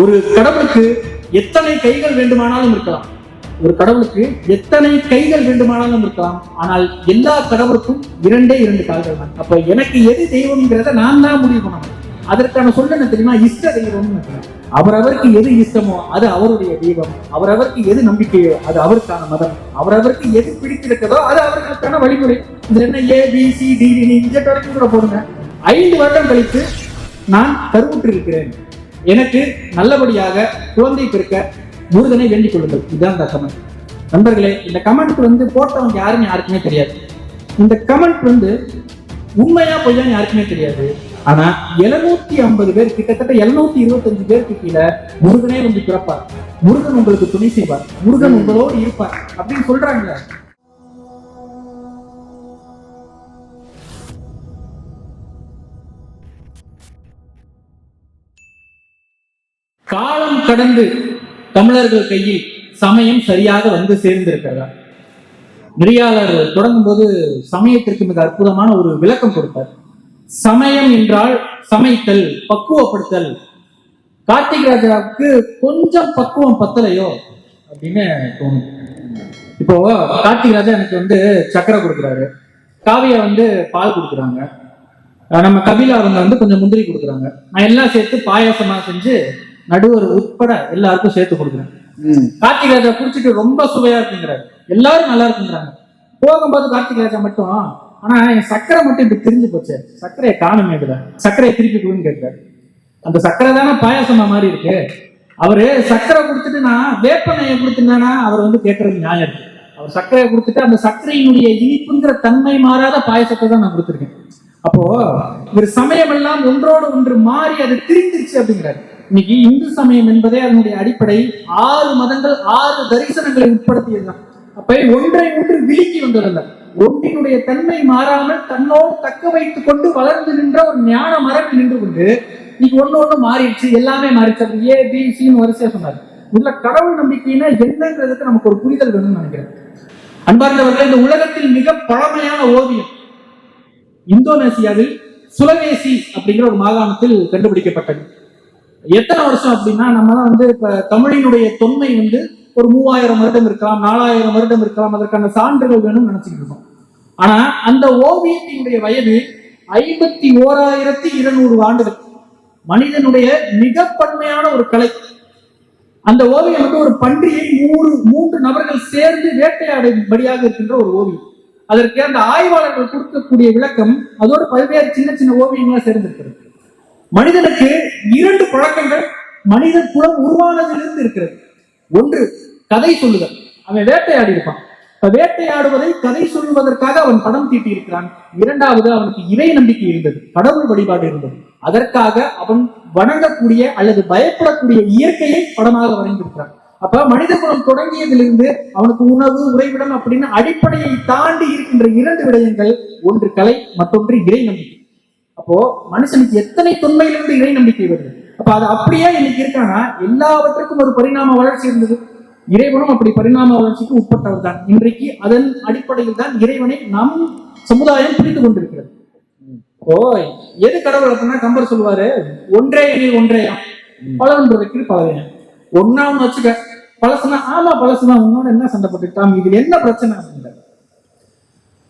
ஒரு கடவுளுக்கு எத்தனை கைகள் வேண்டுமானாலும் இருக்கலாம். ஒரு கடவுளுக்கு எத்தனை கைகள் வேண்டுமானாலும் இருக்கலாம். ஆனால் எல்லா கடவுளுக்கும் இரண்டே இரண்டு கால்கள் தான். அப்ப எனக்கு எது தெய்வம்ங்கிறத நான் தான் முடிவு பண்ணணும். அதற்கான சொல்ல என்ன தெரியுமா? இஷ்ட தெய்வம்னு அவரவருக்கு எது இஷ்டமோ அது அவருடைய தெய்வம். அவரவருக்கு எது நம்பிக்கையோ அது அவருக்கான மதம். அவரவருக்கு எது பிடித்திருக்கிறதோ அது அவர்களுக்கான வழிமுறை. இதுல என்ன? ஏ பி சி டி இந்த வரைக்கும் கூட போடுங்க. ஐந்து வருடம் கழித்து நான் கருவுற்று இருக்கிறேன் எனக்கு நல்லபடியாக குழந்தை பிறக்க முருகனை வேண்டிக் கொள்ளுங்கள். இதுதான் இந்த கமெண்ட் நண்பர்களே இந்த கமெண்ட் வந்து போட்டவங்க யாருன்னு யாருக்குமே தெரியாது. இந்த கமெண்ட் வந்து உண்மையா பொய்யான்னு யாருக்குமே தெரியாது. ஆனா எழுநூத்தி ஐம்பது பேர் கிட்டத்தட்ட எழுநூத்தி இருபத்தஞ்சு பேருக்கு கீழே முருகனே வந்து பிறப்பார். முருகன் உங்களுக்கு துணை செய்வார். முருகன் உங்களோடு இருப்பார் அப்படின்னு சொல்றாங்க காலம் கடந்து தமிழர்கள் கையில் சமயம் சரியாக வந்து சேர்ந்திருக்கிறதா? நெறியாளர் தொடங்கும் போது சமயத்திற்கு மிக அற்புதமான ஒரு விளக்கம் கொடுத்தார். சமயம் என்றால் சமைத்தல் பக்குவப்படுத்தல். கார்த்திக் ராஜாவுக்கு கொஞ்சம் பக்குவம் பத்தலையோ அப்படின்னு தோணும் இப்போ கார்த்திக் ராஜா எனக்கு வந்து சக்கரை கொடுக்குறாரு. காவியா வந்து பால் கொடுக்குறாங்க. நம்ம கபிலா அவங்க வந்து கொஞ்சம் முந்திரி கொடுக்குறாங்க. நான் எல்லாம் சேர்த்து பாயாசமா செஞ்சு நடுவர் உட்பட எல்லாருக்கும் சேர்த்து கொடுக்குறேன். கார்த்திக் ராஜா குடிச்சிட்டு ரொம்ப சுவையா இருக்குங்கிறாரு. எல்லாரும் நல்லா இருக்குங்கிறாங்க. போகும்போது கார்த்திக் ராஜா மட்டும் ஆனா என் சக்கரை மட்டும் இப்படி திரிஞ்சு போச்சு. சர்க்கரையை காணுமே இதுல. சர்க்கரையை திருப்பி கொடுன்னு கேட்கிறாரு. அந்த சக்கரை தானே பாயாசமா மாதிரி இருக்கு. அவரு சக்கரை கொடுத்துட்டு நான் வேப்பனையை கொடுத்துருந்தேன்னா அவர் வந்து கேட்கறது நியாயம். இருக்கு அவர் சர்க்கரையை கொடுத்துட்டு அந்த சர்க்கரையினுடைய இனிப்புங்கிற தன்மை மாறாத பாயசத்தை தான் நான் கொடுத்துருக்கேன். அப்போ ஒரு சமயம் எல்லாம் ஒன்றோடு ஒன்று மாறி அது திரிந்துருச்சு அப்படிங்கிறாரு. இன்னைக்கு இந்து சமயம் என்பதே அதனுடைய அடிப்படை. ஆறு மதங்கள் ஆறு தரிசனங்களை உட்படுத்தியதுதான் அப்ப ஒன்றை ஒன்று விழுக்கி வந்ததல்ல. ஒன்றினுடைய தன்மை மாறாமல் தன்னோடு தக்க வைத்துக் கொண்டு வளர்ந்து நின்ற ஒரு ஞான மரம் நின்று கொண்டு இன்னைக்கு ஒண்ணு ஒண்ணு மாறிடுச்சு எல்லாமே மாறிடுச்சு. அப்படி ஏ பி சின்னு வரிசையா சொன்னார். இதுல கடவுள் நம்பிக்கைன்னா என்னங்கிறதுக்கு நமக்கு ஒரு புரிதல் வேணும்னு நினைக்கிறேன். அன்பார்ந்தவர்கள் இந்த உலகத்தில் மிக பழமையான ஓவியம் இந்தோனேசியாவில் சுலவேசி அப்படிங்கிற ஒரு மாகாணத்தில் கண்டுபிடிக்கப்பட்டது. எத்தனை வருஷம் அப்படின்னா நம்மலாம் வந்து இப்ப தமிழினுடைய தொன்மை வந்து ஒரு மூவாயிரம் வருடம் இருக்கலாம் நாலாயிரம் வருடம் இருக்கலாம் அதற்கான சான்றுகள் வேணும்னு நினைச்சிட்டு இருக்கோம். ஆனா அந்த ஓவியத்தினுடைய வயது ஐம்பத்தி ஓராயிரத்தி இருநூறு ஆண்டுகள். மனிதனுடைய மிக பன்மையான ஒரு கலை. அந்த ஓவியம் வந்து ஒரு பன்றியை மூன்று மூன்று நபர்கள் சேர்ந்து வேட்டையாடும்படியாக இருக்கின்ற ஒரு ஓவியம். அதற்கு அந்த ஆய்வாளர்கள் கொடுக்கக்கூடிய விளக்கம் அதோடு பல்வேறு சின்ன சின்ன ஓவியங்களா சேர்ந்திருக்கிறது. மனிதனுக்கு இரண்டு பழக்கங்கள் மனித குலம் உருவானதிலிருந்து இருக்கிறது. ஒன்று கதை சொல்லுதல். அவன் வேட்டையாடி இருப்பான். இப்ப வேட்டையாடுவதை கதை சொல்வதற்காக அவன் படம் தீட்டி இருக்கிறான் இரண்டாவது அவனுக்கு இறை நம்பிக்கை இருந்தது கடவுள் வழிபாடு இருந்தது. அதற்காக அவன் வணங்கக்கூடிய அல்லது பயப்படக்கூடிய இயற்கையை படமாக வரைந்திருக்கிறான். அப்ப மனித குலம் தொடங்கியதிலிருந்து அவனுக்கு உணவு உறைவிடம் அப்படின்னு அடிப்படையை தாண்டி இருக்கின்ற இரண்டு விடயங்கள் ஒன்று கலை மற்றொன்று இறை நம்பிக்கை. அப்போ மனுஷனுக்கு எத்தனை தொன்மையிலிருந்து இறை நம்பிக்கை வருது? அப்ப அது அப்படியே இன்னைக்கு இருக்கானா எல்லாவற்றுக்கும் ஒரு பரிணாம வளர்ச்சி இருந்தது. இறைவனும் அப்படி பரிணாம வளர்ச்சிக்கு உட்பட்டவர் தான். இன்றைக்கு அதன் அடிப்படையில் தான் இறைவனை நம் சமுதாயம் புரிந்து கொண்டிருக்கிறது. ஓ எது கடவுள் அப்படின்னா கம்பர் சொல்லுவாரு ஒன்றே எனில் ஒன்றேயாம் பலவன்றதுக்கு பலவையாம் ஒன்னா ஒண்ணு வச்சுக்க பழசுனா ஆமா பழசுதான் உன்னோட என்ன சண்டை போட்டுக்கிட்டாம் இதுல என்ன பிரச்சனை அப்படிங்கிற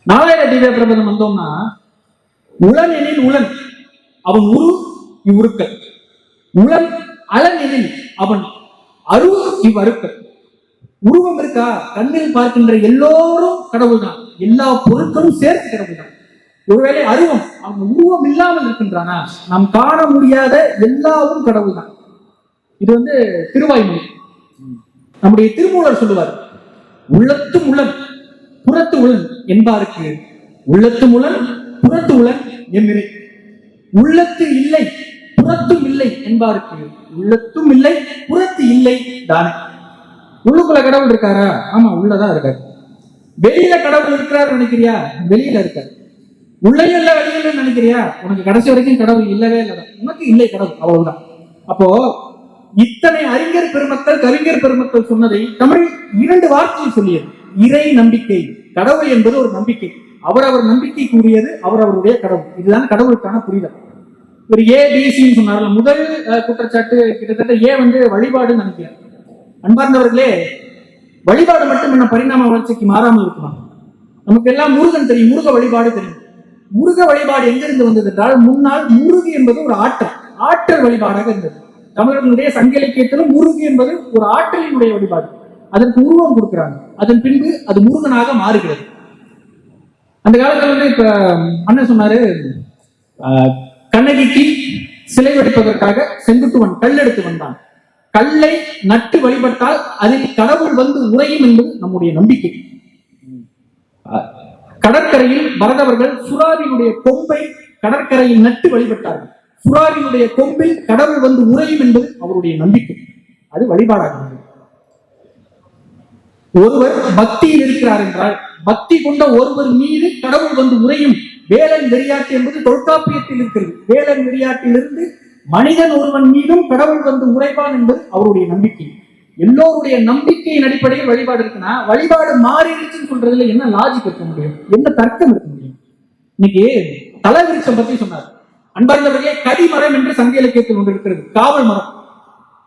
நாலாயிர திவ்ய பிரபந்தம் வந்தோம்னா உளன் எனில் உளன் அவன் உரு இவ்வுருக்கள். உளன் அலன் எனில் அவன் அரு இவ்வருக்கள். உருவம் இருக்கா? கண்ணில் பார்க்கின்ற எல்லோரும் கடவுள் தான் எல்லா பொருட்களும் சேர்த்து கடவுள் தான் ஒருவேளை அருவம் அவன் உருவம் இல்லாமல் இருக்கின்றானா? நாம் காண முடியாத எல்லாவும் கடவுள் தான் இது வந்து திருவாய்மொழி. நம்முடைய திருமூலர் சொல்லுவார் உள்ளத்தும் உளன் புறத்து உளன் என்பாருக்கு உள்ளத்தும் உளன் புறத்து உலன் எம்மிரை உள்ளத்து இல்லை புறத்தும் இல்லை என்பாருக்கு. உள்ளத்தும் இல்லை புறத்து இல்லை தானே. உள்ளுக்குள்ள கடவுள் இருக்காரா? ஆமா உள்ளதான் இருக்காரு. வெளியில கடவுள் இருக்கிறாரு நினைக்கிறியா? வெளியில இருக்காரு. உள்ளேயும் இல்ல வெளியில நினைக்கிறியா? உனக்கு கடைசி வரைக்கும் கடவுள் இல்லவே இல்லை. உனக்கு இல்லை கடவுள் அவ்வளவுதான். அப்போ இத்தனை அறிஞர் பெருமக்கள் கவிஞர் பெருமக்கள் சொன்னதை தமிழ் இரண்டு வார்த்தையில் சொல்லியது. இறை நம்பிக்கை கடவுள் என்பது ஒரு நம்பிக்கை. அவரவர் நம்பிக்கைக்குரியது அவரவருடைய கடவுள். இதுதான் கடவுளுக்கான புரிதல் ஒரு ஏ பிசின்னு சொன்னார்ல முதல் குற்றச்சாட்டு கிட்டத்தட்ட ஏ வந்து வழிபாடுன்னு நினைக்கிறேன். அன்பார்ந்தவர்களே வழிபாடு மட்டும் என்ன பரிணாம வளர்ச்சிக்கு மாறாமல் இருக்கலாம் நமக்கு எல்லாம் முருகன் தெரியும் முருக வழிபாடு தெரியும். முருக வழிபாடு எங்கிருந்து வந்தது என்றால் முன்னால் முருகு என்பது ஒரு ஆற்றல். ஆற்றல் வழிபாடாக இருந்தது. தமிழர்களுடைய சங்க இலக்கியத்திலும் முருகு என்பது ஒரு ஆற்றலினுடைய வழிபாடு. அதற்கு உருவம் கொடுக்கிறாங்க. அதன் பின்பு அது முருகனாக மாறுகிறது. அந்த காலத்துல வந்து இப்ப அண்ணன் சொன்னாரு ஆஹ், கண்ணகிக்கு சிலை வடிப்பதற்காக செங்குட்டுவன் கல் எடுத்து வந்தான். கல்லை நட்டு வழிபட்டால் அதில் கடவுள் வந்து உறையும் என்பது நம்முடைய நம்பிக்கை. கடற்கரையில் பரதவர்கள் சுறாவினுடைய கொம்பை கடற்கரையில் நட்டு வழிபட்டார்கள். சுறாவினுடைய கொம்பில் கடவுள் வந்து உறையும் என்பது அவருடைய நம்பிக்கை. அது வழிபாடாக இருந்தது. ஒருவர் பக்தியில் இருக்கிறார் என்றால் பக்தி கொண்ட ஒருவர் மீது கடவுள் வந்து உறையும். வேலன் வெறியாட்டு என்பது தொல்காப்பியத்தில் இருக்கிறது. வேலன் வெறியாட்டிலிருந்து மனிதன் ஒருவன் மீதும் கடவுள் வந்து உரைப்பான் என்பது அவருடைய நம்பிக்கை. எல்லோருடைய நம்பிக்கையின் அடிப்படையில் வழிபாடு இருக்குன்னா வழிபாடு மாறிடுச்சுன்னு சொல்றதுல என்ன லாஜிக் இருக்க முடியும்? என்ன தர்க்கம் இருக்க முடியும்? இன்னைக்கு தலவிருச்சம் பத்தி சொன்னார். அன்பார்ந்தவர்களே கடிமரம் என்று சங்க இலக்கியத்தில் ஒன்று இருக்கிறது. காவல் மரம்.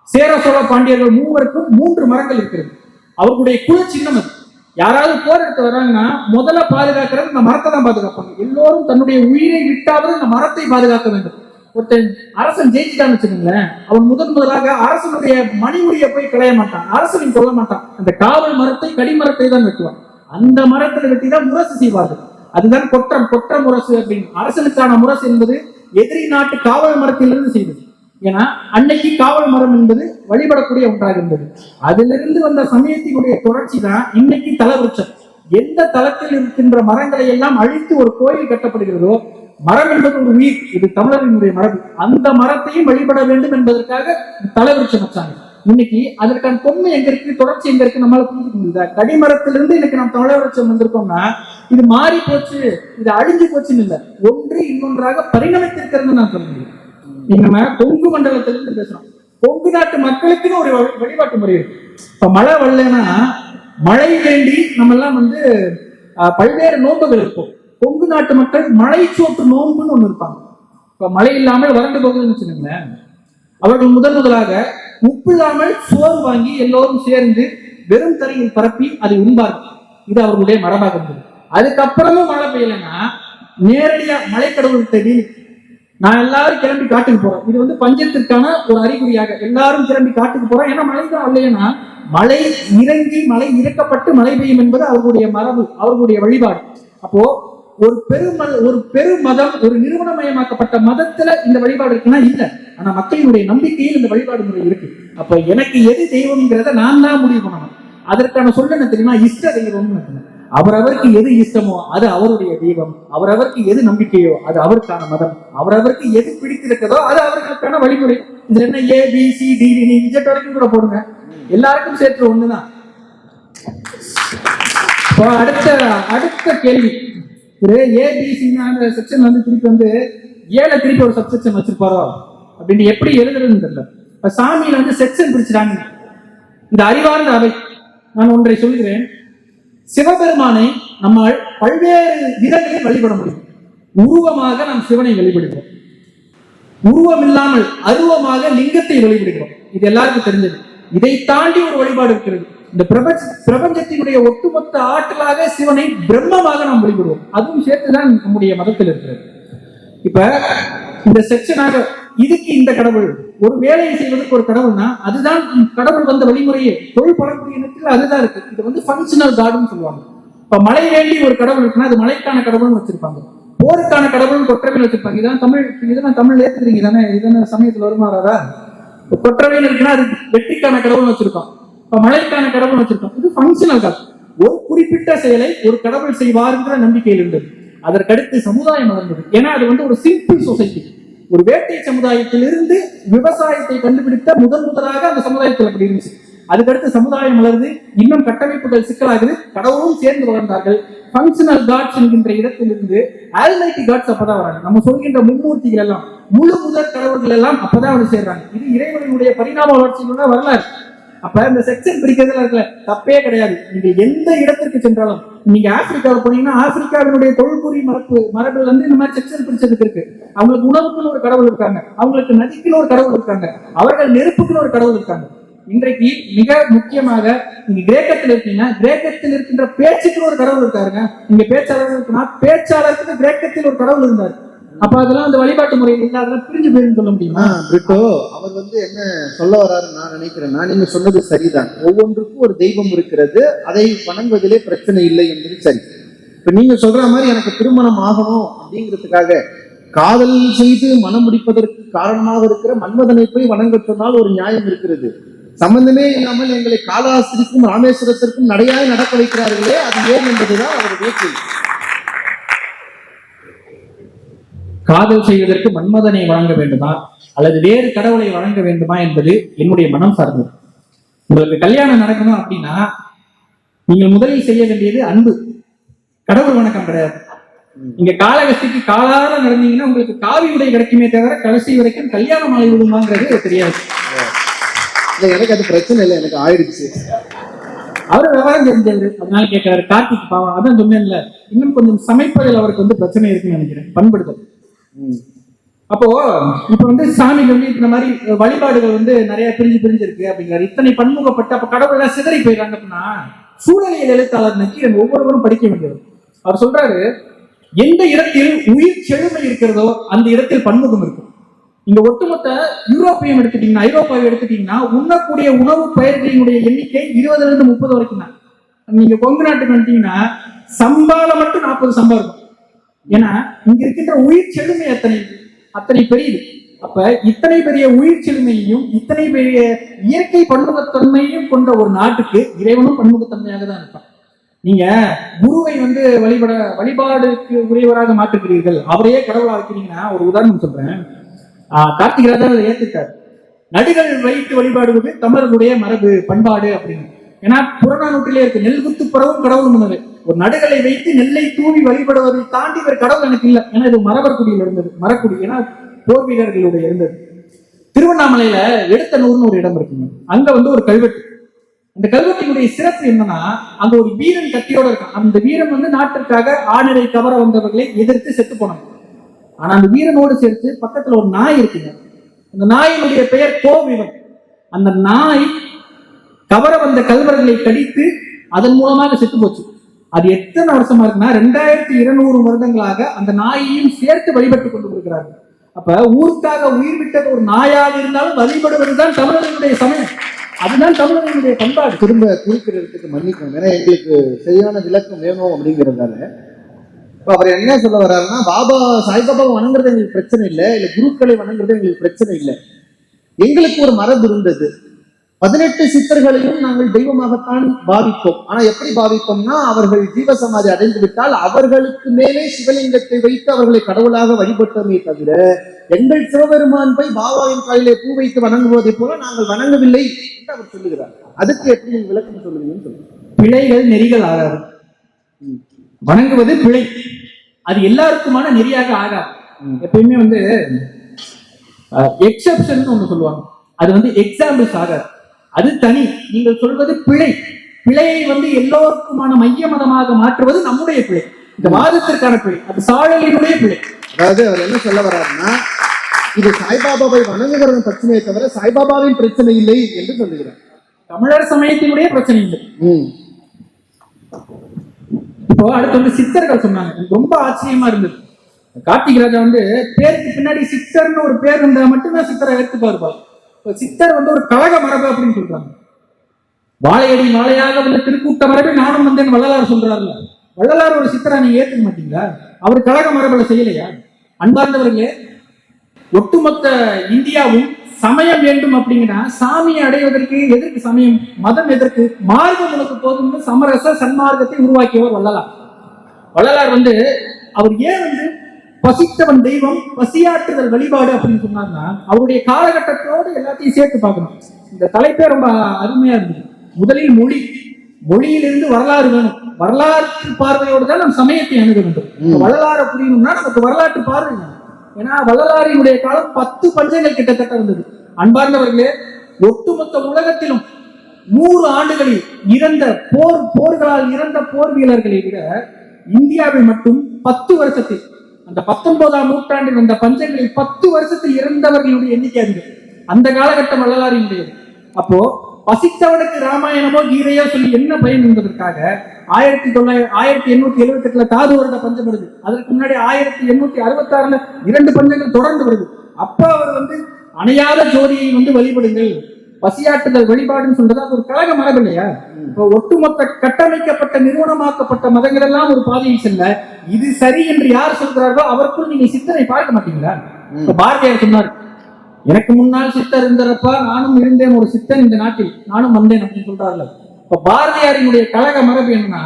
சேர சோழ பாண்டியர்கள் மூவருக்கும் மூன்று மரங்கள் இருக்கிறது. அவர்களுடைய குல சின்னம் அது. யாராவது போர் எடுத்து வர்றாங்கன்னா முதல்ல பாதுகாக்கிறது இந்த மரத்தை தான் பாதுகாப்பாங்க. எல்லோரும் தன்னுடைய உயிரை விட்டாவது இந்த மரத்தை பாதுகாக்க வேண்டும். ஒருத்தன் அரசன் ஜெயிச்சுட்டான்னு வச்சுக்கோங்களேன் அவன் முதன் முதலாக அரசனுடைய மணிமுடியை போய் கிளைய மாட்டான். அரசனையும் சொல்ல மாட்டான். அந்த காவல் மரத்தை கடிமரத்தை தான் வெட்டுவான். அந்த மரத்தில் வெட்டி தான் முரசு செய்வார்கள். அதுதான் கொற்றம் கொற்ற முரசு அப்படின்னு. அரசனுக்கான முரசு என்பது எதிரி நாட்டு காவல் மரத்திலிருந்து செய்தது. ஏன்னா அன்னைக்கு காவல் மரம் என்பது வழிபடக்கூடிய ஒன்றாக இருந்தது. அதிலிருந்து வந்த சமயத்தினுடைய தொடர்ச்சி தான் இன்னைக்கு தலவிருட்சம். எந்த தளத்தில் இருக்கின்ற மரங்களை எல்லாம் அழித்து ஒரு கோயில் கட்டப்படுகிறதோ மரம் என்பது ஒரு உயிர் இது தமிழரினுடைய மரபு. அந்த மரத்தையும் வழிபட வேண்டும் என்பதற்காக தலவிருட்சம் வச்சாங்க. இன்னைக்கு அதற்கான தொன்மை எங்க இருக்கு தொடர்ச்சி எங்க இருக்கு நம்மளால புரிஞ்சுக்க முடியுதா? கடிமரத்திலிருந்து இன்னைக்கு நம்ம தமிழவரட்சம் வந்திருக்கோம்னா இது மாறி போச்சு இது அழிஞ்சு போச்சுன்னு இல்லை. ஒன்று இன்னொன்றாக பரிணமித்திருக்கிறது நான் சொல்ல முடியும். நம்ம கொங்கு மண்டலத்திலிருந்து பேசுறோம். கொங்கு நாட்டு மக்களுக்குன்னு ஒரு வழி- வழிபாட்டு முறை இருக்கு. இப்ப மழை வரலன்னா மழை வேண்டி நம்ம எல்லாம் வந்து அஹ், பல்வேறு நோன்புகள் இருக்கும். கொங்கு நாட்டு மக்கள் மழை சோற்று நோன்புன்னு ஒண்ணு இருப்பாங்க. இப்ப மழை இல்லாமல் வறண்டு போகுதுன்னு வச்சுக்கோங்களேன். அவர்கள் முதன் முதலாக உப்பு இல்லாமல் சோறு வாங்கி எல்லோரும் சேர்ந்து வெறும் தரையில் பரப்பி அதை உண்பார்கள். இது அவர்களுடைய மரபாக இருந்தது. அதுக்கப்புறமும் மழை பெய்யலைன்னா நேரடியா மலைக்கடவுள் தேடி நான் எல்லாரும் கிளம்பி காட்டுக்கு போறேன் இது வந்து பஞ்சத்திற்கான ஒரு அறிகுறியாக எல்லாரும் கிளம்பி காட்டுக்கு போறோம். ஏன்னா மழை தான் இல்லைன்னா மழை இறங்கி மழை இறக்கப்பட்டு மழை பெய்யும் என்பது அவர்களுடைய மரபு அவர்களுடைய வழிபாடு. அப்போ ஒரு பெரும ஒரு பெரு மதம் ஒரு நிறுவனமயமாக்கப்பட்ட மதத்துல இந்த வழிபாடு இருக்குன்னா இல்லை. ஆனா மக்களினுடைய நம்பிக்கையில் இந்த வழிபாடு முறை இருக்கு. அப்ப எனக்கு எது தெய்வம்ங்கிறத நான் தான் முடிவு பண்ணணும். அதற்கான சொல்ல என்ன தெரியுமா? இஷ்ட தெய்வம்னு அவரவருக்கு எது இஷ்டமோ அது அவருடைய தெய்வம். அவரவருக்கு எது நம்பிக்கையோ அது அவருக்கான மதம். அவரவருக்கு எது பிடித்திருக்கிறதோ அது அவர்களுக்கான வழிமுறை. இதுல என்ன? ஏ பி சி டி நீ இஜெட் வரைக்கும் கூட போடுங்க. எல்லாருக்கும் சேர்த்து ஒண்ணுதான். இப்போ அடுத்த அடுத்த கேள்வி. ஒரு ஏபிசின்னா செக்ஷன் வந்து திருப்பி வந்து ஏழை திருப்பி ஒரு சப்செக்ஷன் வச்சிருப்பாரோ? அப்படின்னு எப்படி எழுதுறதுன்னு தெரியல. இப்ப சாமியில வந்து செக்ஷன் பிடிச்சிட்டாங்க இந்த அறிவார்ந்த அவை. நான் ஒன்றை சொல்கிறேன். சிவபெருமானை நம்மால் பல்வேறு விதங்களில் வழிபட முடியும். உருவமாக நாம் சிவனை வழிபடுகிறோம். உருவம் இல்லாமல் அருவமாக லிங்கத்தை வழிபடுகிறோம். இது எல்லாருக்கும் தெரிஞ்சது. இதை தாண்டி ஒரு வழிபாடு இருக்கிறது. இந்த பிரபஞ்ச பிரபஞ்சத்தினுடைய ஒட்டுமொத்த ஆற்றலாக சிவனை பிரம்மமாக நாம் வழிபடுவோம். அதுவும் சேர்த்துதான் நம்முடைய மதத்தில் இருக்கிறது. இப்ப இந்த செக்ஷனாக இதுக்கு இந்த கடவுள். ஒரு வேலையை செய்வதற்கு ஒரு கடவுள்னா அதுதான் கடவுள் வந்த வழிமுறையே. தொழில் படக்கூடிய இடத்துல அதுதான் இருக்கு. இது வந்து ஃபங்க்ஷனல் காடுன்னு சொல்லுவாங்க. இப்ப மழை வேண்டி ஒரு கடவுள் இருக்குன்னா அது மழைக்கான கடவுள்னு வச்சிருப்பாங்க. போருக்கான கடவுள் கொற்றவையில் வச்சிருப்பாங்க. இதான் தமிழ் இதெல்லாம் தமிழ் ஏத்துக்கிறீங்க தானே? இதெல்லாம் சமயத்துல வருமாறாரா? கொற்றவையில் இருக்குன்னா அது வெற்றிக்கான கடவுள்னு வச்சிருக்கோம். இப்ப மழைக்கான கடவுள் வச்சிருக்கோம். இது ஃபங்க்ஷனல் காட் ஒரு குறிப்பிட்ட செயலை ஒரு கடவுள் செய்வாருங்கிற நம்பிக்கையில் இருந்தது அதற்கடுத்து சமுதாயம் வளர்ந்தது. ஏன்னா அது வந்து ஒரு சிம்பிள் சொசைட்டி ஒரு வேட்டை சமுதாயத்திலிருந்து விவசாயத்தை கண்டுபிடித்த முதன் முதலாக அந்த சமுதாயத்தில் அப்படி இருந்துச்சு. அதுக்கடுத்து சமுதாயம் வளருது இன்னும் கட்டமைப்புகள் சிக்கலாகுது கடவுளும் சேர்ந்து வளர்ந்தார்கள். ஃபங்க்ஷனல் காட்ஸ் என்கின்ற இடத்திலிருந்து ஆல்மைட்டி காட்ஸ் அப்பதான் வராங்க. நம்ம சொல்கின்ற மும்மூர்த்திகள் எல்லாம் முழு முதல் கடவுள்கள் எல்லாம் அப்பதான் வந்து சேர்றாங்க. இது இறைவனுடைய பரிணாம வளர்ச்சியிலுள்ள வரலாறு. அப்ப இந்த செக்ஷன் பிரிக்கிறதுல இருக்கல தப்பே கிடையாது. நீங்க எந்த இடத்திற்கு சென்றாலும் நீங்க ஆப்பிரிக்காவில் போனீங்கன்னா ஆப்பிரிக்காவினுடைய தொல்புரி மரபு மரபுல வந்து இந்த மாதிரி செக்ஷன் பிரிச்சதுக்கு இருக்கு. அவங்களுக்கு உணவுக்குன்னு ஒரு கடவுள் இருக்காங்க. அவங்களுக்கு நதிக்குன்னு ஒரு கடவுள் இருக்காங்க. அவர்கள் நெருப்புக்குன்னு ஒரு கடவுள் இருக்காங்க. இன்றைக்கு மிக முக்கியமாக நீங்க கிரேக்கத்தில் இருக்கீங்கன்னா கிரேக்கத்தில் இருக்கின்ற பேச்சுக்குன்னு ஒரு கடவுள் இருக்காருங்க. நீங்க பேச்சாளர் இருக்குன்னா பேச்சாளருக்கு கிரேக்கத்தில் ஒரு கடவுள் இருந்தார். அப்ப அதெல்லாம் அந்த வழிபாட்டு முறையில் இல்லாதெல்லாம் பிரிஞ்சு போயிருந்து சொல்ல முடியுமா? பிரிட்டோ அவர் வந்து என்ன சொல்ல வராரு நான் நினைக்கிறேன்னா நீங்க சொன்னது சரிதான். ஒவ்வொன்றுக்கும் ஒரு தெய்வம் இருக்கிறது. அதை வணங்குவதிலே பிரச்சனை இல்லை என்பது சரி. இப்ப நீங்க சொல்ற மாதிரி எனக்கு திருமணம் ஆகணும் அப்படிங்கிறதுக்காக காதல் செய்து மனம் முடிப்பதற்கு காரணமாக இருக்கிற மன்மதனை போய் வணங்க சொன்னால் ஒரு நியாயம் இருக்கிறது. சம்பந்தமே இல்லாமல் எங்களை காலாஸ்திரிக்கும் ராமேஸ்வரத்திற்கும் நடையாய் நடக்க வைக்கிறார்களே அது ஏன் என்பதுதான் அவருடைய கேள்வி. காதல் செய்வதற்கு மன்மதனை வழங்க வேண்டுமா? அல்லது வேறு கடவுளை வழங்க வேண்டுமா என்பது என்னுடைய மனம் சார்ந்தது. உங்களுக்கு கல்யாணம் நடக்கணும் அப்படின்னா நீங்கள் முதலில் செய்ய வேண்டியது அன்பு. கடவுள் வணக்கம் கிடையாது. நீங்க காலகஸ்திக்கு காலார நடந்தீங்கன்னா உங்களுக்கு காவி உடை கிடைக்குமே தவிர கடைசி வரைக்கும் கல்யாணம் ஆகி விடுமாங்கிறது தெரியாது. எனக்கு அது பிரச்சனை இல்லை எனக்கு ஆயிடுச்சு. அவர் விவரம் தெரிஞ்சவர். அதனால கேட்கிறாரு கார்த்திக் பாவம் அதான் சொன்னேன்ல. இன்னும் கொஞ்சம் சமைப்பதில் அவருக்கு வந்து பிரச்சனை இருக்குன்னு நினைக்கிறேன். பண்படுதல். அப்போ இப்ப வந்து சாமி வந்து இந்த மாதிரி வழிபாடுகள் வந்து நிறைய பிரிஞ்சு பிரிஞ்சு இருக்கு அப்படிங்கிறாரு. இத்தனை பன்முகப்பட்டு அப்ப கடவுள் எல்லாம் சிதறி போயிடுறாங்க அப்படின்னா சூழலியல் எழுத்தாளர் நக்கீரன் ஒவ்வொருவரும் படிக்க வேண்டியது. அவர் சொல்றாரு எந்த இடத்தில் உயிர் செழுமை இருக்கிறதோ அந்த இடத்தில் பன்முகம் இருக்கும். இங்க ஒட்டுமொத்த யூரோப்பியம் எடுத்துட்டீங்கன்னா ஐரோப்பாவை எடுத்துட்டீங்கன்னா உண்ணக்கூடிய உணவு பயிர்களினுடைய எண்ணிக்கை இருபதுல இருந்து முப்பது வரைக்கும் தான். நீங்க கொங்கு நாட்டுக்கு வந்துட்டீங்கன்னா சம்பால மட்டும் நாற்பது சம்பா இருக்கும். ஏன்னா இங்க இருக்கின்ற உயிர் செழுமை அத்தனை அத்தனை பெரியது. அப்ப இத்தனை பெரிய உயிர் செழுமையையும் இத்தனை பெரிய இயற்கை பன்முகத்தன்மையும் கொண்ட ஒரு நாட்டுக்கு இறைவனும் பன்முகத்தன்மையாக தான் இருப்பான். நீங்க குருவை வந்து வழிபட வழிபாடுக்கு உரியவராக மாற்றுகிறீர்கள். அவரையே கடவுளா வைக்கிறீங்கன்னா ஒரு உதாரணம் சொல்றேன். ஆஹ் கார்த்திகராஜன் ராஜா அதை ஏத்துட்டார் நடிகள் வைத்து வழிபாடுவது தமிழர்களுடைய மரபு பண்பாடு அப்படின்னு. ஏன்னா புறநானூற்றிலே இருக்கு நெல் குத்து பரவும் கடவுள் முன்னது. ஒரு நடுகளை வைத்து நெல்லை தூவி வழிபடுவதை தாண்டி வேறு கடவுள் எனக்கு இல்லை. ஏன்னா இது மரபர் குடியில் இருந்தது மரக்குடி. ஏன்னா போர் வீரர்களுடைய இருந்தது. திருவண்ணாமலையில எடுத்தனூர்னு ஒரு இடம் இருக்குங்க. அங்க வந்து ஒரு கல்வெட்டு. அந்த கல்வெட்டினுடைய சிறப்பு என்னன்னா அங்க ஒரு வீரன் கத்தியோட இருக்கான். அந்த வீரன் வந்து நாட்டிற்காக ஆணிரை கவர வந்தவர்களை எதிர்த்து செத்து போனாங்க ஆனா அந்த வீரனோடு சேர்த்து பக்கத்துல ஒரு நாய் இருக்குங்க. அந்த நாயினுடைய பெயர் கோவிவன். அந்த நாய் கவர வந்த கல்வர்களை கடித்து அதன் மூலமாக செத்து போச்சு. அது எத்தனை வருஷமா இருக்குன்னா ரெண்டாயிரத்தி இருநூறு வருடங்களாக அந்த நாயையும் சேர்த்து வழிபட்டு கொண்டு இருக்கிறார்கள் அப்ப ஊருக்காக உயிர் விட்டது ஒரு நாயாக இருந்தாலும் வழிபடுவதுதான் தமிழர்களுடைய சமயம். அதுதான் தமிழர்களுடைய பண்பாடு. திரும்ப குறிப்பிடறதுக்கு மன்னிக்கணும். ஏன்னா எங்களுக்கு சரியான விளக்கம் வேணும் அப்படிங்கிறதால இப்போ அவர் என்ன சொல்ல வர்றாருன்னா பாபா சாய்பாபாவை வணங்குறது எங்களுக்கு பிரச்சனை இல்லை இல்லை குருக்களை வணங்குறது எங்களுக்கு பிரச்சனை இல்லை. எங்களுக்கு ஒரு மரபு இருந்தது. பதினெட்டு சித்தர்களையும் நாங்கள் தெய்வமாகத்தான் பாவிப்போம் ஆனா எப்படி பாவிப்போம்னா அவர்கள் ஜீவசமாதி அடைந்து விட்டால் அவர்களுக்கு மேலே சிவலிங்கத்தை வைத்து அவர்களை கடவுளாக வழிபட்டோமே தவிர எங்கள் சிவபெருமான் போய் பாபாவின் காலிலே பூ வைத்து வணங்குவதைப் போல நாங்கள் வணங்கவில்லை என்று அவர் சொல்லுகிறார். அதுக்கு எப்படி நீங்க விளக்கம் சொல்லுவீங்கன்னு சொல்லுங்க. பிழைகள் நெறிகள் ஆகாது. வணங்குவது பிழை. அது எல்லாருக்குமான நெறியாக ஆகாது. எப்பயுமே வந்து எக்ஸப்ஷன் ஒன்று சொல்லுவாங்க. அது வந்து எக்ஸாம்பிள்ஸ் ஆகாது. அது தனி. நீங்கள் சொல்வது பிழை. பிழையை வந்து எல்லோருக்குமான மைய மதமாக மாற்றுவது நம்முடைய பிழை. இந்த வாதத்திற்கான பிழை. அது சாழலினுடைய பிழை. அதாவது அவர் என்ன சொல்ல வர்றாருன்னா இது சாய்பாபாவை வணங்குகிறது பிரச்சனையை தவிர சாய்பாபாவின் பிரச்சனை இல்லை என்று சொல்லுகிறார். தமிழர் சமயத்தினுடைய பிரச்சனை இல்லை. இப்போ அடுத்து வந்து சித்தர்கள் சொன்னாங்க. ரொம்ப ஆச்சரியமா இருந்தது. கார்த்திக் ராஜா வந்து பேருக்கு பின்னாடி சித்தர்னு ஒரு பேர் இருந்தா மட்டும்தான் சித்தரை ஏற்றுப்பாரு பாரு. இப்போ சித்தர் வந்து ஒரு கழக மரபு அப்படின்னு சொல்றாங்க. வாழையடி வாழையாக வந்து திருக்கூட்ட மரபை நானும் வந்தேன் வள்ளலார் சொல்றாருல வள்ளலார் ஒரு சித்தரா நீங்க ஏத்துக்க மாட்டீங்களா? அவர் கழக மரபுல செய்யலையா? அன்பார்ந்தவர்களே ஒட்டுமொத்த இந்தியாவும் சமயம் வேண்டும் அப்படிங்கன்னா சாமியை அடைவதற்கு எதற்கு சமயம்? மதம் எதற்கு? மார்க்கம் உனக்கு போதும்னு சமரச சன்மார்க்கத்தை உருவாக்கியவர் வள்ளலார். வள்ளலார் வந்து அவர் ஏன் வந்து பசித்தவன் தெய்வம் பசியாற்றுதல் வழிபாடு அப்படின்னு சொன்னார்னா அவருடைய காலகட்டத்தோடு எல்லாத்தையும் சேர்த்து பார்க்கணும். இந்த தலைப்பே ரொம்ப அருமையா இருந்தது. முதலில் மொழி. மொழியிலிருந்து வரலாறு வேணும். வரலாற்று பார்வையோடு தான் நம் சமயத்தை அணுக வேண்டும். வரலாறு புரியணும்னா நமக்கு வரலாற்று பார்வை ஏன்னா வள்ளலாரினுடைய காலம் பத்து பஞ்சங்கள் கிட்டத்தட்ட இருந்தது. அன்பார்ந்தவர்களே ஒட்டுமொத்த உலகத்திலும் நூறு ஆண்டுகளில் இறந்த போர் போர்களால் இறந்த போர் வீரர்களை விட இந்தியாவில் மட்டும் பத்து வருஷத்தில் அந்த பத்தொன்பதாம் நூற்றாண்டில் வந்த பஞ்சங்களில் பத்து வருஷத்தில் இறந்தவர்களுடைய எண்ணிக்கை அதிகம். அந்த காலகட்டம் வரலாறினுடையது. அப்போ பசித்தவனுக்கு ராமாயணமோ கீதையோ சொல்லி என்ன பயன் என்பதற்காக ஆயிரத்தி தொள்ளாயிரத்தி ஆயிரத்தி எண்ணூத்தி எழுபத்தி எட்டுல தாது வருட பஞ்சம் வருது. அதற்கு முன்னாடி ஆயிரத்தி எண்ணூத்தி அறுபத்தி ஆறுல இரண்டு பஞ்சங்கள் தொடர்ந்து வருது. அப்ப அவர் வந்து அணையாத ஜோதியை வந்து வழிபடுங்கள். பசியாட்டுதல் வழிபாடுன்னு சொல்றது அது ஒரு கழக மரபு இல்லையா? ஒட்டுமொத்த கட்டமைக்கப்பட்ட நிறுவனமாக்கப்பட்ட மதங்கள் எல்லாம் ஒரு பாதையில் செல்ல இது சரி என்று யார் சொல்கிறார்களோ அவருக்குள் நீங்க சித்தனை பார்க்க மாட்டீங்களா? பாரதியார் சொன்னார் எனக்கு முன்னால் சித்தர் இருந்தரப்பா நானும் இருந்தேன் ஒரு சித்தன் இந்த நாட்டில் நானும் வந்தேன் அப்படின்னு சொல்றாருல இப்ப பாரதியாரினுடைய கழக மரபு என்னன்னா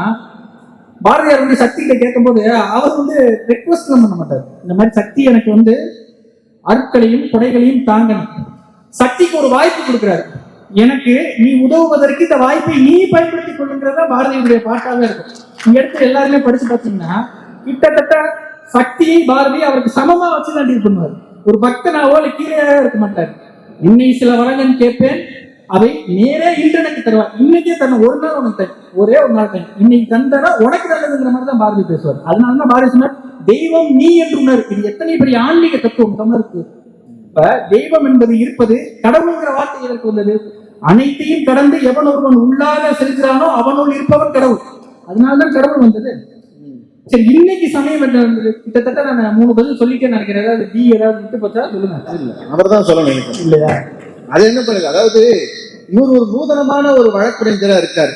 பாரதியார் வந்து சக்தி கிட்ட கேட்கும்போது அவர் வந்து ரெக்வஸ்ட் பண்ண மாட்டார். இந்த மாதிரி சக்தி எனக்கு வந்து அருட்களையும் கொடைகளையும் தாங்கணும். சக்திக்கு ஒரு வாய்ப்பு கொடுக்கிறாரு. எனக்கு நீ உதவுவதற்கு இந்த வாய்ப்பை நீ பயன்படுத்திக் கொள்ளுங்கிறதா பாரதியுடைய பாட்டாவே இருக்கும். இங்க எடுத்து எல்லாருமே படிச்சு பார்த்தீங்கன்னா கிட்டத்தட்ட சக்தியை பாரதி அவருக்கு சமமா வச்சு தான் டீல் பண்ணுவார். ஒரு பக்தனாவோ இல்ல கீழே இருக்க மாட்டார். இன்னை சில வரங்கள் கேட்பேன் அவை நேரே இன்டர்நெட் தருவார் இன்னைக்கே தன்னை ஒரு நாள் உனக்கு ஒரே ஒரு நாள் தன் இன்னைக்கு தந்தனா உனக்கு நல்லதுங்கிற மாதிரி தான் பாரதி பேசுவார். அதனால தான் பாரதி சொன்னார் தெய்வம் நீ என்று உணர். இது எத்தனை பெரிய ஆன்மீக தத்துவம் தமிழருக்கு. இப்ப தெய்வம் என்பது இருப்பது கடவுள்ங்கிற வார்த்தை எதற்கு வந்தது? அனைத்தையும் கடந்து எவன் ஒருவன் உள்ளாக செல்கிறானோ அவனுள் இருப்பவன் கடவுள். அதனாலதான் கடவுள் வந்தது. சரி இன்னைக்கு சமயம் என்ன இருந்தது கிட்டத்தட்ட நான் மூணு பதில் சொல்லிட்டே நினைக்கிறேன் ஏதாவது டி ஏதாவது விட்டு பார்த்தா சொல்லுங்க. இல்ல அவர் தான் சொல்ல நினைக்கிறேன் இல்லையா? அது என்ன பண்ணுது? அதாவது இவர் ஒரு நூதனமான ஒரு வழக்குரைஞரா இருக்காரு.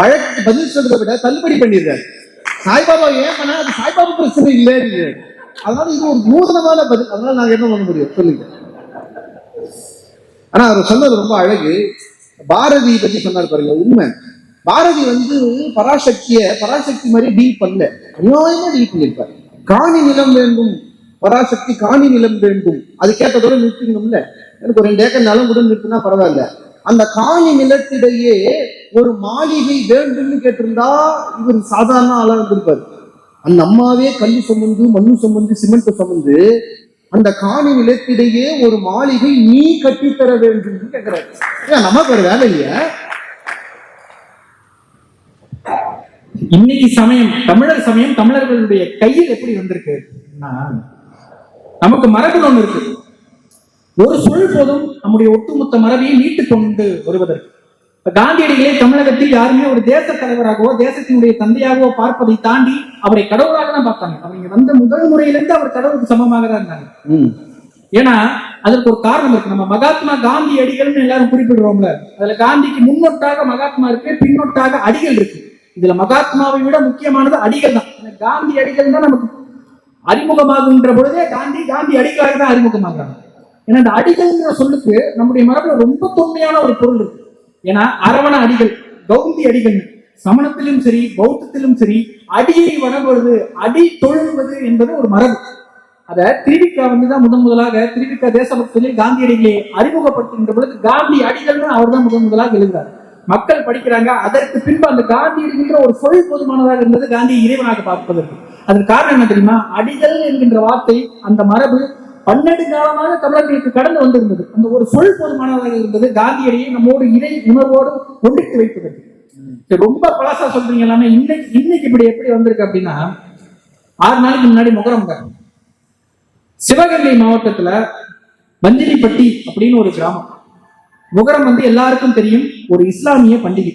வழக்கு பதில் சொல்றதை விட தள்ளுபடி பண்ணிடுறாரு. சாய்பாபா ஏன் பண்ணா அது சாய்பாபா பிரச்சனை இல்லைன்னு. அதனால இது ஒரு நூதனமான பதில். அதனால நாங்க என்ன பண்ண முடியும்? சொல்லுங்க. ஆனா அவர் சொன்னது ரொம்ப அழகு. பாரதி பத்தி சொன்னார் பாருங்க உண்மை. பாரதி வந்து பராசக்திய பராசக்தி மாதிரி டீல் பண்ணல. அநியாயமா டீல் பண்ணியிருப்பார். காணி நிலம் வேண்டும். பராசக்தி காணி நிலம் வேண்டும். அது கேட்டதோட நிறுத்திக்கணும்ல. எனக்கு ஒரு ரெண்டு ஏக்கர் நிலம் கூட நிறுத்தினா பரவாயில்ல. அந்த காணி நிலத்திடையே ஒரு மாளிகை வேண்டும்னு கேட்டிருந்தா இவர் சாதாரண ஆளா இருந்திருப்பாரு. அந்த அம்மாவே கல் சுமந்து மண்ணு சுமந்து சிமெண்ட் சுமந்து அந்த காணி நிலத்திடையே ஒரு மாளிகை நீ கட்டித்தர வேண்டும் கேட்கிறாரு. ஏன் நமக்கு ஒரு வேலை இல்லையா? இன்னைக்கு சமயம் தமிழர் சமயம் தமிழர்களுடைய கையில் எப்படி வந்திருக்கு? நமக்கு மரபு ஒண்ணு இருக்கு. ஒரு சொல் போதும் நம்முடைய ஒட்டுமொத்த மரபையை மீட்டுக் கொண்டு வருவதற்கு. காந்தியடிகளே தமிழகத்தில் யாருமே ஒரு தேச தலைவராகவோ தேசத்தினுடைய தந்தையாகவோ பார்ப்பதை தாண்டி அவரை கடவுளாக தான் பார்த்தாங்க. அவர் இங்க வந்த முதல் முறையிலிருந்து அவர் கடவுளுக்கு சமமாக தான் இருந்தாங்க ஏன்னா அதற்கு ஒரு காரணம் இருக்கு. நம்ம மகாத்மா காந்தி அடிகள்னு எல்லாரும் குறிப்பிடுறோம்ல. அதுல காந்திக்கு முன்னொட்டாக மகாத்மா இருக்கு பின்னொட்டாக அடிகள் இருக்கு. இதுல மகாத்மாவை விட முக்கியமானது அடிகள் தான். காந்தி அடிகள் தான் நமக்கு அறிமுகமாகுன்ற பொழுதே காந்தி காந்தி அடிகளாக தான் அறிமுகமாகுறாங்க ஏன்னா இந்த அடிகள்ங்கிற சொல்லுக்கு நம்முடைய மரபுல ரொம்ப தொன்மையான ஒரு பொருள் இருக்கு. ஏன்னா அரவண அடிகள் கௌந்தி அடிகள் சமணத்திலும் சரி பௌத்தத்திலும் சரி அடியை வணங்குவது அடி தொழுவது என்பது ஒரு மரபு. அத திருவிக்கா வந்துதான் முதன் முதலாக திருவிக்கா தேசபக்தனில் காந்தியடிகளை அறிமுகப்படுத்துகின்ற பொழுது காந்தி அடிகள்னு அவர் தான் முதன் முதலாக எழுதுறார். மக்கள் படிக்கிறாங்க அதற்கு பின்பு அந்த காந்தி என்கின்ற ஒரு சொல் போதுமானதாக இருந்தது காந்தியை இறைவனாக பார்ப்பதற்கு. அதன் காரணம் என்ன தெரியுமா? அடிகள் என்கின்ற வார்த்தை அந்த மரபு பன்னெண்டு காலமாக தமிழர்களுக்கு கடந்து வந்திருந்தது. அந்த ஒரு சொல் போதுமானதாக இருந்தது. காந்தியடியை நம்மோடு இறை உணர்வோடு ஒன்றித்து வைப்பதற்கு. ரொம்ப பழசா சொல்றீங்க எல்லாமே. இன்னைக்கு இன்னைக்கு இப்படி எப்படி வந்திருக்கு அப்படின்னா ஆறு நாளைக்கு முன்னாடி முகரம் தான் சிவகங்கை மாவட்டத்துல மஞ்சிலிப்பட்டி அப்படின்னு ஒரு கிராமம். முகரம் வந்து எல்லாருக்கும் தெரியும். ஒரு இஸ்லாமிய பண்டிகை.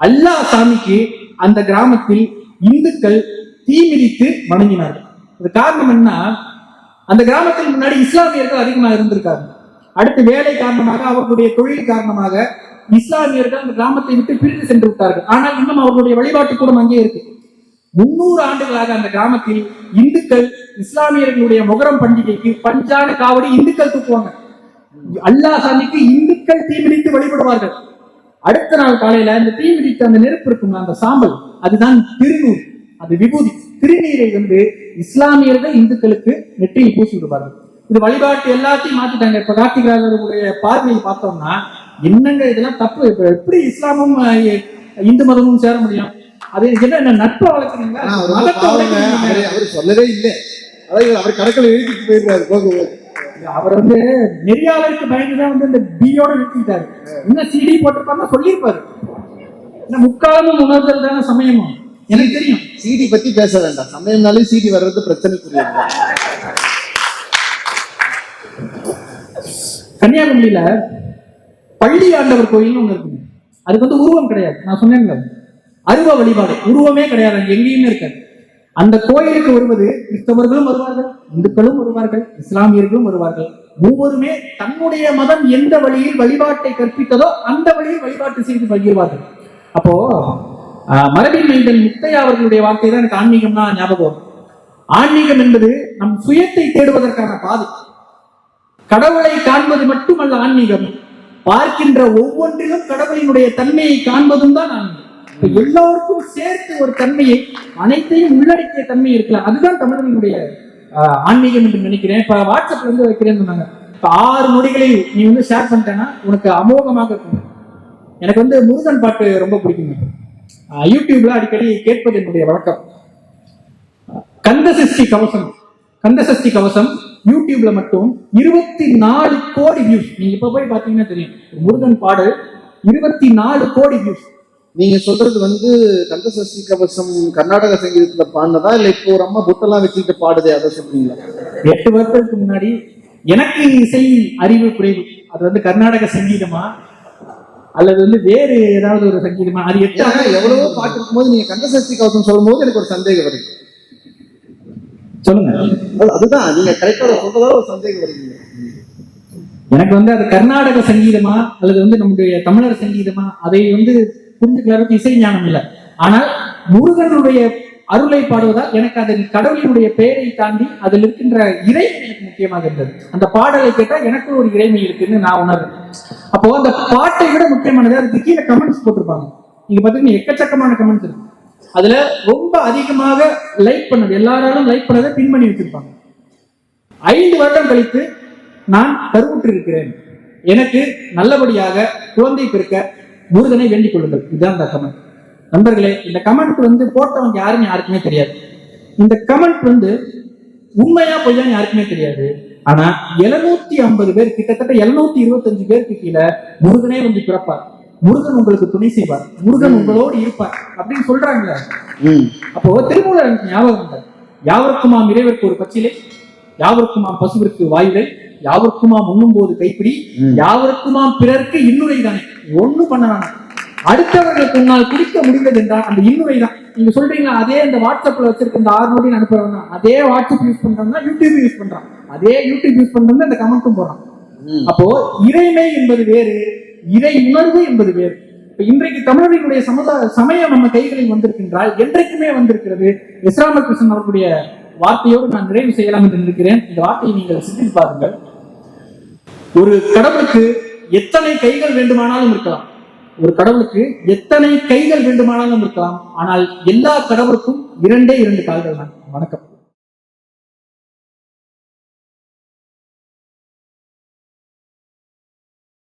அல்லாஹ் சாமிக்கு அந்த கிராமத்தில் இந்துக்கள் தீ மிதித்து வணங்கினார்கள். அது காரணம் என்ன அந்த கிராமத்தில் முன்னாடி இஸ்லாமியர்கள் அதிகமாக இருந்திருக்காங்க. அடுத்து வேலை காரணமாக அவர்களுடைய தொழில் காரணமாக இஸ்லாமியர்கள் அந்த கிராமத்தை விட்டு பிரிந்து சென்று விட்டார்கள். ஆனால் இன்னும் அவர்களுடைய வழிபாட்டு கூடம் அங்கே இருக்கு. முன்னூறு ஆண்டுகளாக அந்த கிராமத்தில் இந்துக்கள் இஸ்லாமியர்களுடைய முகரம் பண்டிகைக்கு பஞ்சான காவடி இந்துக்கள் தூக்குவாங்க. அல்லாஹ் சாமிக்கு இந்துக்கள் தீமிடித்து வழிபடுவார்கள். அடுத்த நாள் காலையில அந்த தீமிடித்து அந்த நெருப்பு இருக்கும் அந்த சாம்பல் அதுதான் திருநூல் அது விபூதி. திருநீரை வந்து இஸ்லாமியர்கள் இந்துக்களுக்கு நெற்றியில் பூசி விடுவார்கள். இது வழிபாட்டு எல்லாத்தையும் மாத்திட்டாங்க. இப்ப கார்த்திகராஜருடைய பார்வையை பார்த்தோம்னா என்னங்க இதெல்லாம் தப்பு? இப்ப எப்படி இஸ்லாமும் இந்து மதமும் சேர முடியும்? அது என்ன என்ன நட்பை வளர்க்குறீங்களா? ஆனா அவர் சொல்லவே இல்லை. அதாவது அவர் கணக்கில் எழுதிட்டு போயிடுறாரு. போக அவர் வந்து நெறியாளருக்கு பயந்துதான் வந்து இந்த பியோட நிறுத்திட்டாரு இன்னும் சிடி போட்டிருப்பாருன்னா சொல்லியிருப்பாரு. ஏன்னா முக்காலமும் உணர்தல் தானே சமயமும். எனக்கு தெரியும். சிடி பத்தி பேச வேண்டாம். சமயம்னாலே சிடி வர்றது பிரச்சனைக்குரியது. கன்னியாகுமரியில பள்ளி ஆண்டவர் கோயில்னு ஒண்ணு இருக்குங்க அதுக்கு வந்து உருவம் கிடையாது. நான் சொன்னேன்ல. அருவ வழிபாடு. உருவமே கிடையாது. எங்கேயுமே இருக்காது. அந்த கோயிலுக்கு வருவது கிறிஸ்தவர்களும் வருவார்கள் இந்துக்களும் வருவார்கள் இஸ்லாமியர்களும் வருவார்கள். ஒவ்வொருமே தன்னுடைய மதம் எந்த வழியில் வழிபாட்டை கற்பித்ததோ அந்த வழியில் வழிபாட்டு செய்து பகிர்வார்கள். அப்போ ஆஹ், மரபின் மைந்தன் முத்தையா அவர்களுடைய வார்த்தை தான் எனக்கு ஆன்மீகம்னா ஞாபகம் ஆன்மீகம் என்பது நம் சுயத்தை தேடுவதற்கான பாதை. கடவுளை காண்பது மட்டுமல்ல ஆன்மீகம். பார்க்கின்ற ஒவ்வொன்றிலும் கடவுளினுடைய தன்மையை காண்பதும் தான் ஆன்மீகம். எல்லோருக்கும் சேர்த்து ஒரு தன்மையை அனைத்தையும் உள்ளடக்கிய தன்மை இருக்கலாம் அதுதான் தமிழர்களுடைய ஆஹ், ஆன்மீகம் என்று நினைக்கிறேன். இப்ப வாட்ஸ்அப்ல இருந்து வைக்கிறேன்னு சொன்னாங்க. இப்ப ஆறு மொழிகளில் நீ வந்து ஷேர் பண்ணிட்டேன்னா உனக்கு அமோகமாக இருக்கும். எனக்கு வந்து முருகன் பாட்டு ரொம்ப பிடிக்குங்க யூடியூப்ல அடிக்கடி கேட்பது என்னுடைய வழக்கம். கந்த சஷ்டி கவசம். கந்த சஷ்டி கவசம் யூடியூப்ல மட்டும் இருபத்தி நாலு கோடி வியூஸ் நீங்க இப்ப போய் பாத்தீங்கன்னா தெரியும். முருகன் பாடு இருபத்தி நாலு கோடி வியூஸ் நீங்க சொல்றது வந்து கந்த சஷ்டி கவசம் கர்நாடக சங்கீதத்துல பாடினதா? இல்ல இப்போ ஒரு அம்மா புத்தெல்லாம் வச்சுக்கிட்டு பாடுதே அதை சொல்றீங்களா? எட்டு வருஷத்துக்கு முன்னாடி எனக்கு இசை அறிவு குறைவு. அது வந்து கர்நாடக சங்கீதமா? அல்லது வந்து வேறு ஏதாவது ஒரு சங்கீதமா அது எட்டு ஏன்னா எவ்வளவோ பாட்டு இருக்கும்போது நீங்க கந்த சஷ்டி கவசம் சொல்லும் போது எனக்கு ஒரு சந்தேகம் வருது. சொல்லுங்க. அது- அதுதான் நீங்க கரெக்டா சொல்றதா ஒரு சந்தேகம் வருது. எனக்கு வந்து அது கர்நாடக சங்கீதமா அல்லது வந்து நம்முடைய தமிழர் சங்கீதமா அதை வந்து புரிஞ்சுக்கிற இசை ஞானம் இல்லை. ஆனால் முருகனுடைய அருளை பாடுவதால் எனக்கு அதன் கடவுளினுடைய பெயரை தாண்டி அதில் இருக்கின்ற இறைமை எனக்கு முக்கியமாக இருந்தது. அந்த பாடலை கேட்டால் எனக்கு ஒரு இறைமை இருக்குன்னு நான் உணர்றேன். அப்போ அந்த பாட்டை விட முக்கியமானது அதுக்கு கீழே கமெண்ட்ஸ் போட்டிருப்பாங்க. நீங்க பாத்தீங்கன்னா எக்கச்சக்கமான கமெண்ட்ஸ் இருக்கு. அதுல ரொம்ப அதிகமாக லைக் பண்ணது எல்லாராலும் லைக் பண்ணதை பின் பண்ணி வச்சிருப்பாங்க. ஐந்து வருடம் கழித்து நான் கருவுற்று இருக்கிறேன். எனக்கு நல்லபடியாக குழந்தை பிறக்க முருகனை வேண்டிக் கொள்ளுங்கள். இதுதான் இந்த கமெண்ட் நண்பர்களே இந்த கமெண்ட் வந்து போட்டவங்க யாருன்னு யாருக்குமே தெரியாது. இந்த கமெண்ட் வந்து உண்மையா பொய்யான்னு யாருக்குமே தெரியாது. ஆனா எழுநூத்தி ஐம்பது பேர் கிட்டத்தட்ட எழுநூத்தி இருபத்தஞ்சு பேருக்கு கீழே முருகனே வந்து பிறப்பார். முருகன் உங்களுக்கு துணை செய்வார். முருகன் உங்களோடு இருப்பார். அப்படின்னு சொல்றாங்களே. அப்போ திருமூலர் எனக்கு ஞாபகம் யாவருக்குமாம் இறைவருக்கு ஒரு பச்சிலை? யாவருக்குமாம் பசுவிற்கு வாயுவை யாவருக்குமாம் உண்ணும் போது கைப்பிடி. யாவருக்குமாம் பிறர்க்கு இன்னுரை தானே? ஒண்ணும் பண்ண வேணாம். அடுத்தவர்களுக்கு உன்னால் குடிக்க முடிந்தது என்றால் அந்த இன்னுரை தான். நீங்க சொல்றீங்க அதே இந்த வாட்ஸ்அப்ல வச்சிருக்க இந்த ஆறு நோடி அனுப்புறவங்க அதே வாட்ஸ்அப் யூஸ் பண்றாங்கன்னா யூடியூப் யூஸ் பண்றான் அதே யூடியூப் யூஸ் பண்றது இந்த கமெண்ட்டும் போடுறான் ம். அப்போ இறைமை என்பது வேறு இறை உணர்வு என்பது வேறு. இப்ப இன்றைக்கு தமிழர்களுடைய சமுதாய சமயம் நம்ம கைகளில் வந்திருக்கின்றால் என்றைக்குமே வந்திருக்கிறது எஸ் ராமகிருஷ்ணன் அவர்களுடைய வார்த்தையோடு நான் நிறைவு செய்யலாம் என்று நினைக்கிறேன். இந்த வார்த்தையை நீங்கள் சிந்தித்து பாருங்கள். ஒரு கடவுளுக்கு எத்தனை கைகள் வேண்டுமானாலும் இருக்கலாம். ஒரு கடவுளுக்கு எத்தனை கைகள் வேண்டுமானாலும் இருக்கலாம். ஆனால் எல்லா கடவுளுக்கும் இரண்டே இரண்டு கால்கள் தான் வணக்கம்.